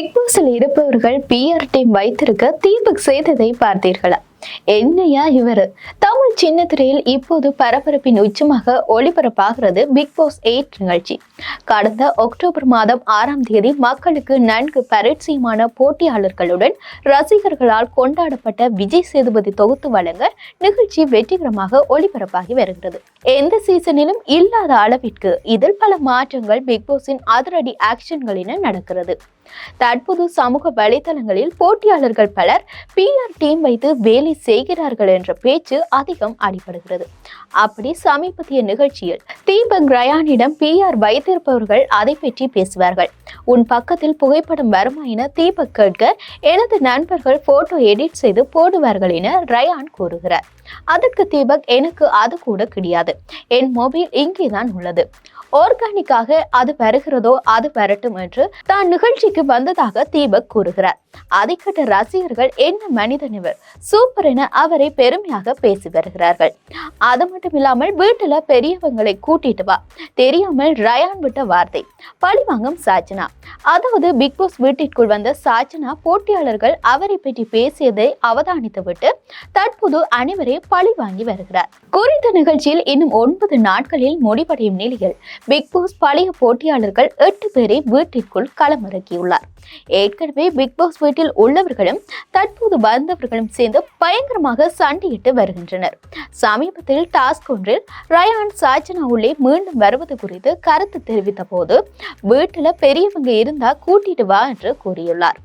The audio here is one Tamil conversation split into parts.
பிக் பாஸில் இருப்பவர்கள் பிஆர் டீம் வைத்திருக்க தீபக் செய்ததை பார்த்தீர்களா? என்னையா இவரு? தமிழ் சின்ன திரையில் இப்போது பரபரப்பின் உச்சமாக ஒளிபரப்பாகிறது பிக் பாஸ் எயிட் நிகழ்ச்சி. கடந்த அக்டோபர் மாதம் ஆறாம் தேதி மக்களுக்கு நன்கு பரிச்சயமான போட்டியாளர்களுடன் ரசிகர்களால் கொண்டாடப்பட்ட விஜய் சேதுபதி தொகுத்து வழங்க நிகழ்ச்சி வெற்றிகரமாக ஒளிபரப்பாகி வருகிறது. எந்த சீசனிலும் இல்லாத அளவிற்கு இதில் பல மாற்றங்கள் பிக் பாஸின் அதிரடி ஆக்ஷன்களின நடக்கிறது. தற்போது சமூக வலைதளங்களில் போட்டியாளர்கள் பலர் பிஆர் டீம் வைத்து வேலை செய்கிறார்கள் என்ற பேச்சு அதிகம் அடிபடுகிறது. அப்படி சமீபத்திய நிகழ்ச்சியில் தீபக் ரயானிடம் பிஆர் வைத்திருப்பவர்கள் அதை பற்றி பேசுவார்கள். உன் பக்கத்தில் புகைப்படம் வருமா என தீபக் கேட்க எனது நண்பர்கள் போட்டோ எடிட் செய்து போடுவார்கள் என ரயான் கூறுகிறார். அதற்கு தீபக் எனக்கு அது கூட கிடையாது. என் மொபைல் இங்கேதான் உள்ளது. ஆர்கானிக்காக அது வருகிறதோ அது வரட்டும் என்று தான் நிகழ்ச்சிக்கு வந்ததாக தீபக் கூறுகிறார். அதை ரசிகர்கள் என்ன மனிதன் இவர்? சூப்பர் என அவரை பெருமையாக பேசி வருகிறார்கள். அது மட்டும் இல்லாமல் வீட்டுல பெரியவங்களை கூட்டிட்டு வா. தெரியாமல் ரயான் விட்ட வார்த்தை. பழிவாங்கும் சாச்சனா. அதாவது பிக் பாஸ் வீட்டிற்குள் வந்த சாச்சனா போட்டியாளர்கள் அவரை பற்றி பேசியதை அவதானித்து விட்டு தற்போது அனைவரை பழி வாங்கி வருகிறார். குறித்த நிகழ்ச்சியில் இன்னும் ஒன்பது நாட்களில் முடிவடையும் நிலையில் பிக் பாஸ் பழைய போட்டியாளர்கள் எட்டு பேரை வீட்டிற்குள் களமிறக்கியுள்ளார் ஏற்கனவே பிக் பாஸ் வீட்டில் உள்ளவர்களும் தற்போது வந்தவர்களும் சேர்ந்து பயங்கரமாக சண்டையிட்டு வருகின்றனர். சமீபத்தில் டாஸ்க் ஒன்றில் ரயான் சாஜனா உள்ளே மீண்டும் வருவது குறித்து கருத்து தெரிவித்த போது வீட்டில் பெரியவங்க இருந்தா கூட்டிட்டு வா என்று கூறியுள்ளார்.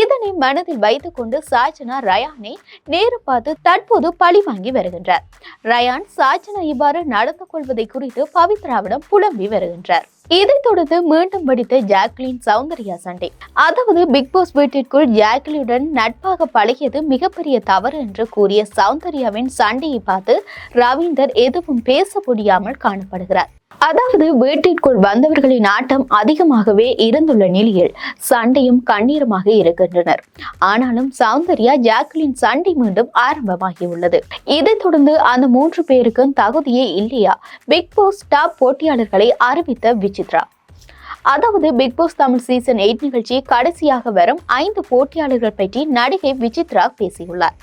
இதனை மனதில் வைத்துக்கொண்டு சாஜனா ரயானை நேரு பார்த்து தற்போது பழி வாங்கி வருகின்றார். ரயான் சாஜனா இவ்வாறு நடந்து கொள்வதை குறித்து பவித்ராவிடம் புலம்பி வருகின்றார். இதைத் தொடர்ந்து மீண்டும் வெடித்த ஜாக்லின் சௌந்தர்யா சண்டை. அதாவது பிக் பாஸ் வீட்டிற்குள் ஜாக்லியுடன் நட்பாக பழகியது மிகப்பெரிய தவறு என்று கூறிய சௌந்தர்யாவின் சண்டையை பார்த்து ரவீந்தர் எதுவும் பேச முடியாமல் காணப்படுகிறார். அதாவது வீட்டிற்குள் வந்தவர்களின் ஆட்டம் அதிகமாகவே இருந்துள்ள நிலையில் சண்டையும் கண்ணீருமாக இருக்கின்றனர். ஆனாலும் சௌந்தர்யா ஜாக்லின் சண்டை மீண்டும் ஆரம்பமாகியுள்ளது. இதைத் தொடர்ந்து அந்த மூன்று பேருக்கும் தகுதியே இல்லையா? பிக் பாஸ் டாப் போட்டியாளர்களை அறிவித்த விசித்ரா. அதாவது Bigg Boss Tamil season eight நிகழ்ச்சி கடைசியாக வரும் ஐந்து போட்டியாளர்கள் பற்றி நடிகை விசித்ரா பேசியுள்ளார்.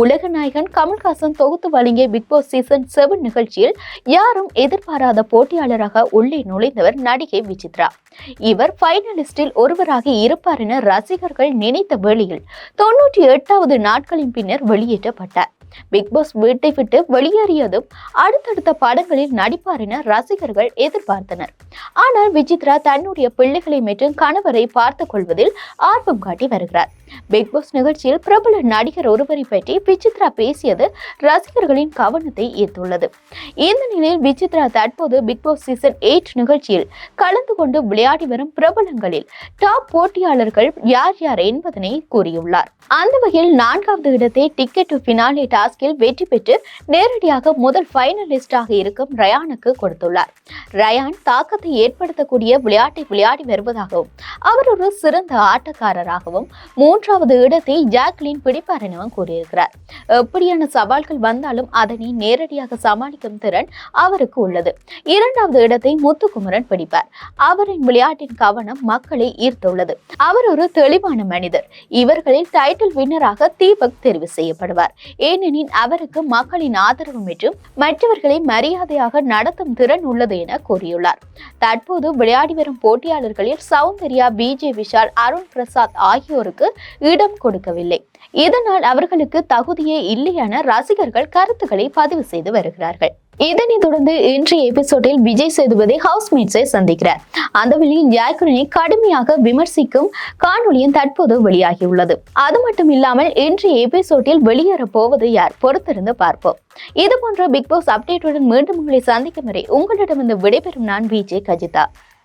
உலக நாயகன் கமல்ஹாசன் தொகுத்து வழங்கிய பிக் பாஸ் சீசன் செவன் நிகழ்ச்சியில் யாரும் எதிர்பாராத போட்டியாளராக உள்ளே நுழைந்தவர் நடிகை விசித்ரா. இவர் ஃபைனலிஸ்டில் ஒருவராக இருப்பார் என ரசிகர்கள் நினைத்த வேளையில் தொன்னூற்றி எட்டாவது நாட்களின் பின்னர் வெளியேற்றப்பட்டார். பிக் பாஸ் வீட்டை விட்டு வெளியேறியதும் அடுத்தடுத்த படங்களில் நடிப்பார் என ரசிகர்கள் எதிர்பார்த்தனர். ஆனால் விஜித்ரா தன்னுடைய பிள்ளைகளை மற்றும் கணவரை பார்த்துக் கொள்வதில் ஆர்வம் காட்டி வருகிறார். பிக் பாஸ் நிகழ்ச்சியில் பிரபல நடிகர் ஒருவரை பற்றி விசித்ரா பேசியது ரசிகர்களின் கவனத்தை ஈர்த்துள்ளது. இந்த நிலையில் விசித்ரா தற்போது பிக் பாஸ் சீசன் எயிட் நிகழ்ச்சியில் கலந்து கொண்டு விளையாடி வரும் பிரபலங்களில் டாப் போட்டியாளர்கள் யார் யார் என்பதனை கூறியுள்ளார். அந்த வகையில் நான்காவது இடத்தை டிக்கெட் டு ஃபினாலே டாஸ்கில் வெற்றி பெற்று நேரடியாக முதல் ஃபைனலிஸ்டாக இருக்கும் ரயானுக்கு கொடுத்துள்ளார். ரயான் தாக்கத்தை ஏற்படுத்தக்கூடிய விளையாட்டை விளையாடி வருவதாகவும் அவர் ஒரு சிறந்த ஆட்டக்காரராகவும் மூன்று மூன்றாவது இடத்தை ஜாக்லின் பிடிப்பார் எனவும் கூறியிருக்கிறார். எப்படியான சவால்கள் வந்தாலும் அதனை நேரடியாக சமாளிக்கும் திறன் அவருக்கு உள்ளது. இரண்டாவது இடத்தை முத்துக்குமரன் பிடிப்பார். அவரின் விளையாட்டின் கவனம் மக்களை ஈர்த்துள்ளது. அவர் ஒரு தெளிவான மனிதர். இவர்களில் டைட்டில் வின்னராக தீபக் தெரிவு செய்யப்படுவார். ஏனெனில் அவருக்கு மக்களின் ஆதரவு மற்றும் மற்றவர்களை மரியாதையாக நடத்தும் திறன் உள்ளது என கூறியுள்ளார். தற்போது விளையாடி வரும் போட்டியாளர்களில் சௌந்தர்யா பிஜே விஷால் அருண் பிரசாத் ஆகியோருக்கு இடம் கொடுக்கவில்லை. இதனால் அவர்களுக்கு தகுதியே இல்லை என ரசிகர்கள் கருத்துக்களை பதிவு செய்து வருகிறார்கள். இதனை தொடர்ந்து இன்றைய எபிசோடில் விஜய் சேதுபதி ஹவுஸ்மேட்ஸை சந்திக்கிறார். அந்த வழியில் ஜாக்குரினை கடுமையாக விமர்சிக்கும் காணொலியும் தற்போது வெளியாகியுள்ளது. அது மட்டும் இல்லாமல் இன்றைய எபிசோடில் வெளியேற போவது யார்? பொறுத்திருந்து பார்ப்போம். இது போன்ற பிக் பாஸ் அப்டேட்டுடன் மீண்டும் உங்களை சந்திக்கும் வரை உங்களிடமிருந்து விடைபெறும் நான் விஜய் கஜிதா.